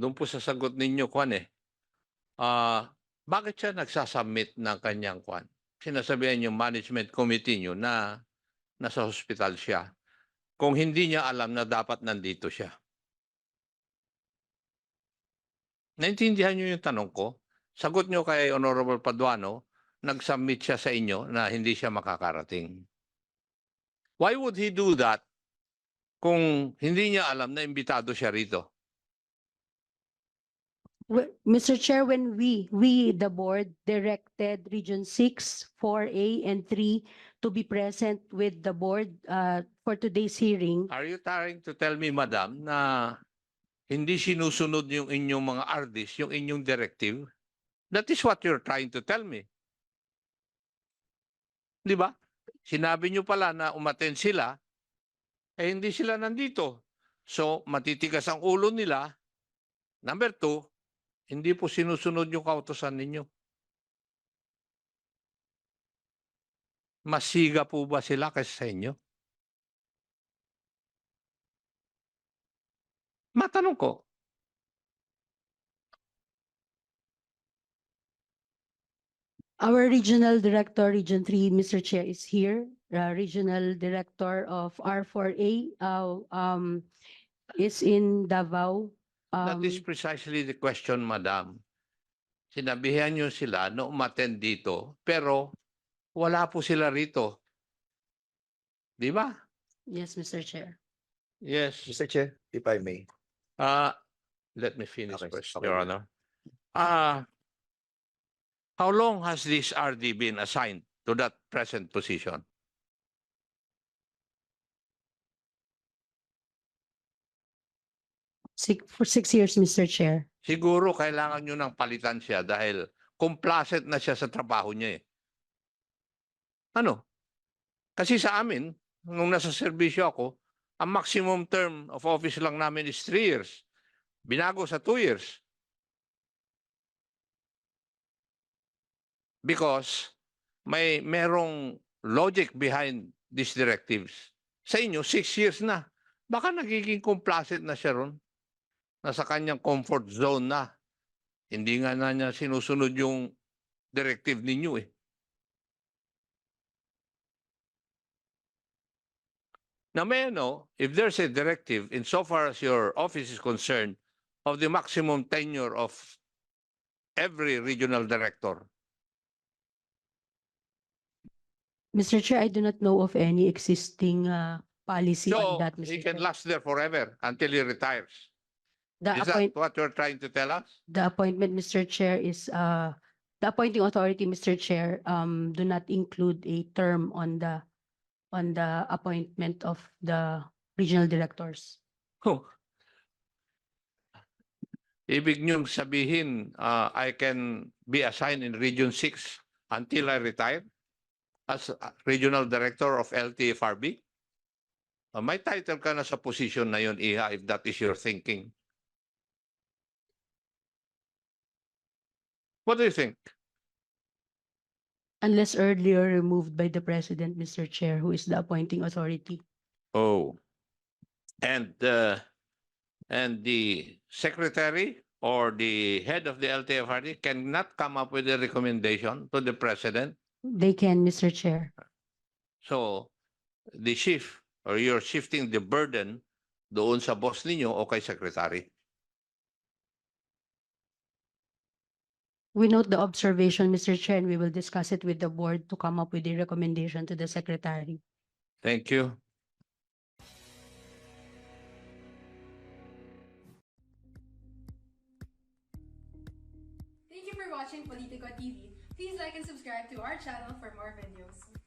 doon po sa sagot ninyo, Kwan eh, ah, bakit siya nagsasubmit ng kanyang Kwan? Sinasabihan yung management committee nyo na nasa hospital siya. Kung hindi niya alam na dapat nandito siya. Naintindihan niyo yung tanong ko? Sagot niyo kay Honorable Paduano, nag-submit siya sa inyo na hindi siya makakarating. Why would he do that kung hindi niya alam na imbitado siya rito? Mr. Chair, when we, we, the board, directed Region 6, 4A, and 3 to be present with the board uh, for today's hearing, Are you trying to tell me, madam, na hindi sinusunod yung inyong mga RDs, yung inyong directive? That is what you're trying to tell me. Di ba? Sinabi nyo pala na umaten sila, eh hindi sila nandito. So, matitigas ang ulo nila. Number two, hindi po sinusunod yung kautosan ninyo. Masiga po ba sila kaysa sa inyo? Matanong ko, our regional director, Region 3, Mr. Chair, is here. Uh, Regional Director of R4A uh, um, is in Davao. That is Um, precisely the question, madam. Sinabihan nyo sila na umattend dito, pero wala po sila rito. Di ba? Yes, Mr. Chair. Yes. Mr. Chair, if I may. Uh, let me finish Okay, first, okay. Your Honor. Uh, how long has this RD been assigned to that present position? Six, for six years, Mr. Chair. Siguro kailangan nyo ng palitan siya dahil complacent na siya sa trabaho niya eh. Ano? Kasi sa amin, nung nasa serbisyo ako, ang maximum term of office lang namin is three years. Binago sa two years. Because may merong logic behind these directives. Sa inyo, six years na. Baka nagiging complacent na siya ron nasa kanyang comfort zone na. Hindi nga na niya sinusunod yung directive ninyo eh. Now may know, if there's a directive insofar as your office is concerned of the maximum tenure of every regional director, Mr. Chair, I do not know of any existing uh, policy so on that, he Mr. can Chair. last there forever until he retires. The Is appoint, that what you're trying to tell us? the appointment, Mr. Chair, is uh, the appointing authority, Mr. Chair, um, do not include a term on the, on the appointment of the regional directors. Oh. Ibig niyong sabihin, uh, I can be assigned in Region 6 until I retire as a Regional Director of LTFRB? Uh, may title ka na sa position na yun, Iha, if that is your thinking. What do you think? Unless earlier removed by the president, Mr. Chair, who is the appointing authority. Oh. And, uh, and the secretary or the head of the LTFRB cannot come up with a recommendation to the president They can, Mr. Chair. So, the shift or you're shifting the burden doon sa boss ninyo o kay secretary. We note the observation, Mr. Chair, and we will discuss it with the board to come up with a recommendation to the secretary. Thank you. Thank you for watching Politico TV. Please like and subscribe to our channel for more videos.